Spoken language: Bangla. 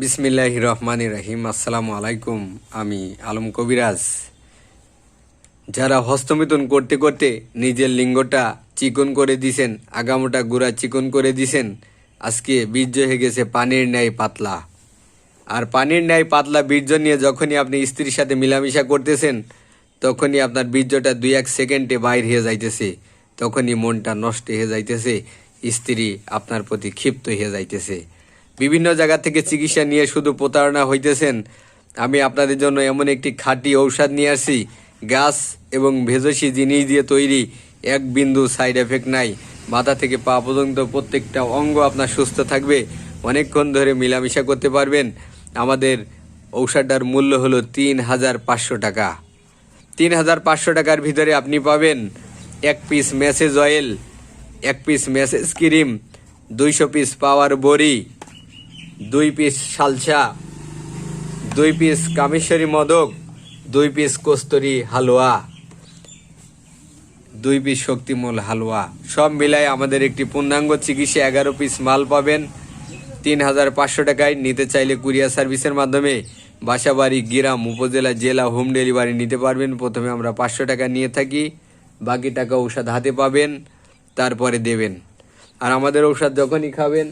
বিসমিল্লাহ রহমান রাহিম। আসসালামু আলাইকুম। আমি আলম কবিরাজ। যারা হস্তমিথুন করতে করতে নিজের লিঙ্গটা চিকন করে দিছেন, আগামোটা গুড়া চিকন করে দিছেন, আজকে বীর্য হয়ে গেছে পানির ন্যায় পাতলা। আর পানির ন্যায় পাতলা বীর্য নিয়ে যখনই আপনি স্ত্রীর সাথে মিলামিশা করতেছেন, তখনই আপনার বীর্যটা দুই এক সেকেন্ডে বাইর হয়ে যাইতেছে, তখনই মনটা নষ্ট হয়ে যাইতেছে, স্ত্রী আপনার প্রতি ক্ষিপ্ত হয়ে যাইতেছে। বিভিন্ন জায়গা থেকে চিকিৎসা নিয়ে শুধু প্রতারণা হইতেছেন। আমি আপনাদের জন্য এমন একটি খাঁটি ঔষধ নিয়ে আসি গাছ এবং ভেজসি জিনিস দিয়ে তৈরি এক বিন্দু সাইড এফেক্ট নাই। মাথা থেকে পা পর্যন্ত প্রত্যেকটা অঙ্গ আপনার সুস্থ থাকবে। অনেকক্ষণ ধরে মিলামিশা করতে পারবেন। আমাদের ঔষধটার মূল্য হলো তিন হাজার পাঁচশো টাকা। তিন হাজার পাঁচশো টাকার ভিতরে আপনি পাবেন এক পিস মেসেজ অয়েল, এক পিস মেসেজ ক্রিম, দুইশো পিস পাওয়ার বড়ি দুই পিস সালসা দুই পিস কামেশ্বরী মদক, দুই পিস কস্তুরি হালুয়া, দুই পিস শক্তিমূল হালুয়া। সব মিলাই আমাদের একটি পূর্ণাঙ্গ চিকিৎসা এগারো পিস মাল পাবেন। তিন হাজার পাঁচশো টাকায় নিতে চাইলে কুরিয়ার সার্ভিসের মাধ্যমে বাসাবাড়ি, গ্রাম, উপজেলা, জেলা, হোম ডেলিভারি নিতে পারবেন। প্রথমে আমরা পাঁচশো টাকা নিয়ে থাকি, বাকি টাকা ঔষধ হাতে পাবেন, তারপরে দেবেন। আর আমাদের ঔষধ যখনই খাবেন